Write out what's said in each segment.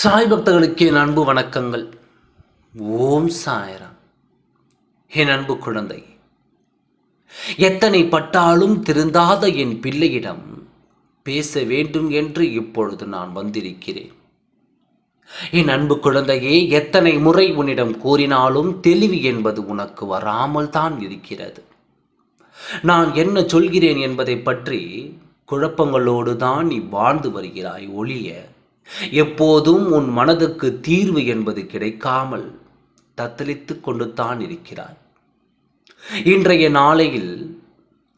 சாய் பக்தர்களுக்கு என் அன்பு வணக்கங்கள். ஓம் சாயராம். என் அன்பு குழந்தை எத்தனை பட்டாலும் திருந்தாத என் பிள்ளையிடம் பேச வேண்டும் என்று இப்பொழுது நான் வந்திருக்கிறேன். என் அன்பு குழந்தையே எத்தனை முறை உன்னிடம் கூறினாலும் தெளிவு என்பது உனக்கு வராமல் தான் இருக்கிறது. நான் என்ன சொல்கிறேன் என்பதை பற்றி குழப்பங்களோடு தான் நீ வாழ்ந்து வருகிறாய் ஒளிய எப்போதும் உன் மனதுக்கு தீர்வு என்பது கிடைக்காமல் தத்தளித்து கொண்டு தான் இருக்கிறாய். இன்றைய நாளையில்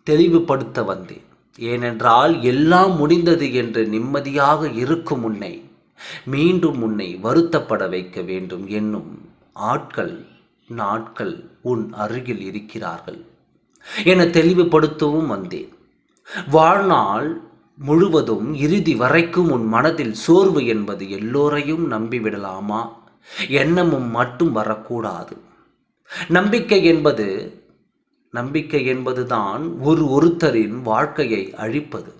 தெளிவுபடுத்த வந்தேன். ஏனென்றால் எல்லாம் முடிந்தது என்று நிம்மதியாக இருக்கும் உன்னை மீண்டும் உன்னை வருத்தப்பட வைக்க வேண்டும் என்னும் ஆட்கள் நாட்கள் உன் அருகில் இருக்கிறார்கள். என தெளிவுபடுத்தவும் வந்தேன். வாழ்நாள் முழுவதும் இறுதி வரைக்கும் உன் மனதில் சோர்வு என்பது எல்லோரையும் நம்பிவிடலாமா எண்ணமும் மட்டும் வரக்கூடாது. நம்பிக்கை என்பது நம்பிக்கை என்பதுதான் ஒரு ஒருத்தரின் வாழ்க்கையை அழிப்பது.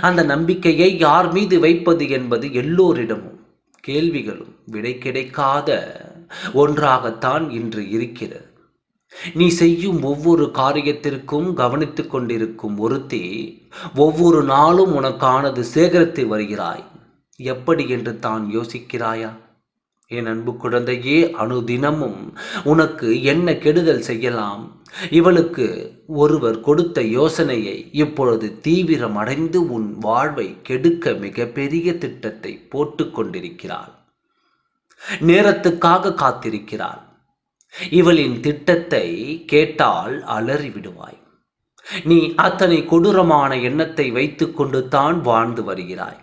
அந்த நம்பிக்கையை யார் மீது வைப்பது என்பது எல்லோரிடமும் கேள்விகளும் விடை கிடைக்காத ஒன்றாகத்தான் இன்று இருக்கிறது. நீ செய்யும் ஒவ்வொரு காரியத்திற்கும் கவனித்து கொண்டிருக்கும் ஒருத்தி ஒவ்வொரு நாளும் உனக்கானது சேகரித்து வருகிறாய். எப்படி என்று தான் யோசிக்கிறாயா? என் அன்பு குழந்தையே அனுதினமும் உனக்கு என்ன கெடுதல் செய்யலாம்? இவளுக்கு ஒருவர் கொடுத்த யோசனையை இப்பொழுது தீவிரம் அடைந்து உன் வாழ்வை கெடுக்க மிகப்பெரிய திட்டத்தை போட்டு கொண்டிருக்கிறாள். நேரத்துக்காக காத்திருக்கிறாள். இவளின் திட்டத்தை கேட்டால் அலறி விடுவாய் நீ அத்தனை கொடூரமான எண்ணத்தை வைத்துக்கொண்டு தான் வாழ்ந்து வருகிறாய்.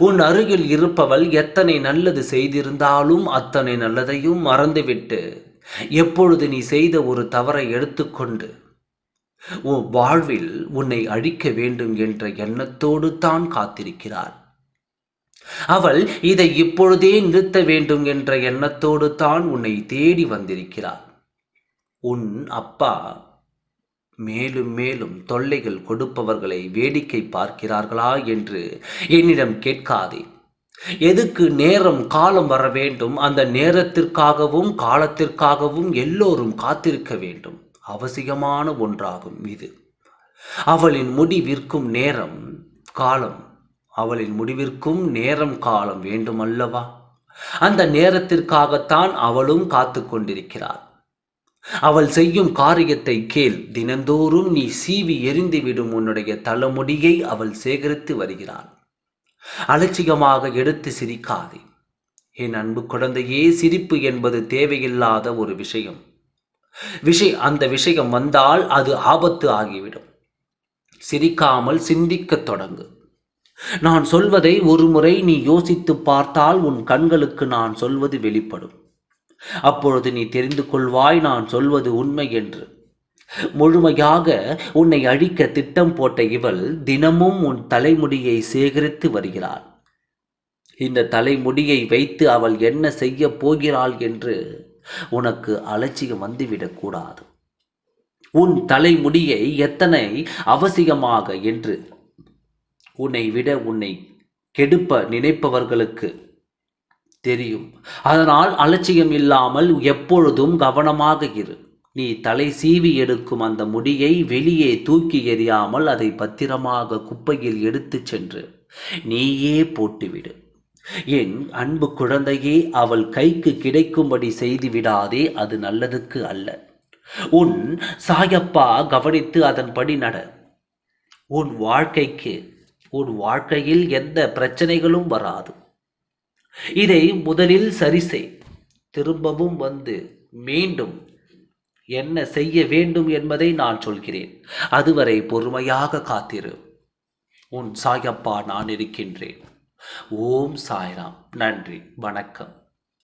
உன் அருகில் இருப்பவள் எத்தனை நல்லது செய்திருந்தாலும் அத்தனை நல்லதையும் மறந்துவிட்டு எப்பொழுது நீ செய்த ஒரு தவறை எடுத்துக்கொண்டு உன் வாழ்வில் உன்னை அழிக்க வேண்டும் என்ற எண்ணத்தோடு தான் காத்திருக்கிறாள் அவள் இதை இப்பொழுதே நிறுத்த வேண்டும் என்ற எண்ணத்தோடு தான் உன்னை தேடி வந்திருக்கிறாள். உன் அப்பா மேலும் மேலும் தொல்லைகள் கொடுப்பவர்களை வேடிக்கை பார்க்கிறார்களா என்று என்னிடம் கேட்காதே. எதுக்கு நேரம் காலம் வர வேண்டும்? அந்த நேரத்திற்காகவும் காலத்திற்காகவும் எல்லோரும் காத்திருக்க வேண்டும். அவசியமான ஒன்றாகும் இது. அவளின் முடிவிற்கும் நேரம் காலம் அவளின் முடிவிற்கும் நேரம் காலம் வேண்டுமல்லவா? அந்த நேரத்திற்காகத்தான் அவளும் காத்து கொண்டிருக்கிறாள். அவள் செய்யும் காரியத்தை கேள். தினந்தோறும் நீ சீவி எரிந்துவிடும் உன்னுடைய தலைமுடியை அவள் சேகரித்து வருகிறாள். அலட்சியமாக எடுத்து சிரிக்காதே. என் அன்பு குழந்தையே சிரிப்பு என்பது தேவையில்லாத ஒரு விஷயம். விஷய அந்த விஷயம் வந்தால் அது ஆபத்து ஆகிவிடும். சிரிக்காமல் சிந்திக்கத் தொடங்கு. நான் சொல்வதை ஒருமுறை நீ யோசித்து பார்த்தால் உன் கண்களுக்கு நான் சொல்வது வெளிப்படும். அப்பொழுது நீ தெரிந்து கொள்வாய் நான் சொல்வது உண்மை என்று. முழுமையாக உன்னை அழிக்க திட்டம் போட்ட இவள் தினமும் உன் தலைமுடியை சேகரித்து வருகிறாள். இந்த தலைமுடியை வைத்து அவள் என்ன செய்ய போகிறாள் என்று உனக்கு அலட்சியம் வந்துவிடக்கூடாது உன் தலைமுடியை எத்தனை அவசியமாக என்று உன்னை விட உன்னை கெடுப்ப நினைப்பவர்களுக்கு தெரியும். அதனால் அலட்சியம் இல்லாமல் எப்பொழுதும் கவனமாக இரு. நீ தலை சீவி எடுக்கும் அந்த முடியை வெளியே தூக்கி எறியாமல் அதை பத்திரமாக குப்பையில் எடுத்து சென்று நீயே போட்டுவிடு. என் அன்பு குழந்தையே அவள் கைக்கு கிடைக்கும்படி செய்து விடாதே அது நல்லதுக்கு அல்ல. உன் சாயப்பா கவனித்து அதன்படி நட. உன் வாழ்க்கைக்கு உன் வாழ்க்கையில் எந்த பிரச்சனைகளும் வராது. இதை முதலில் சரி செய். திரும்பவும் வந்து மீண்டும் என்ன செய்ய வேண்டும் என்பதை நான் சொல்கிறேன். அதுவரை பொறுமையாக காத்திரு. உன் சாயப்பா நான் இருக்கின்றேன். ஓம் சாய்ராம். நன்றி. வணக்கம்.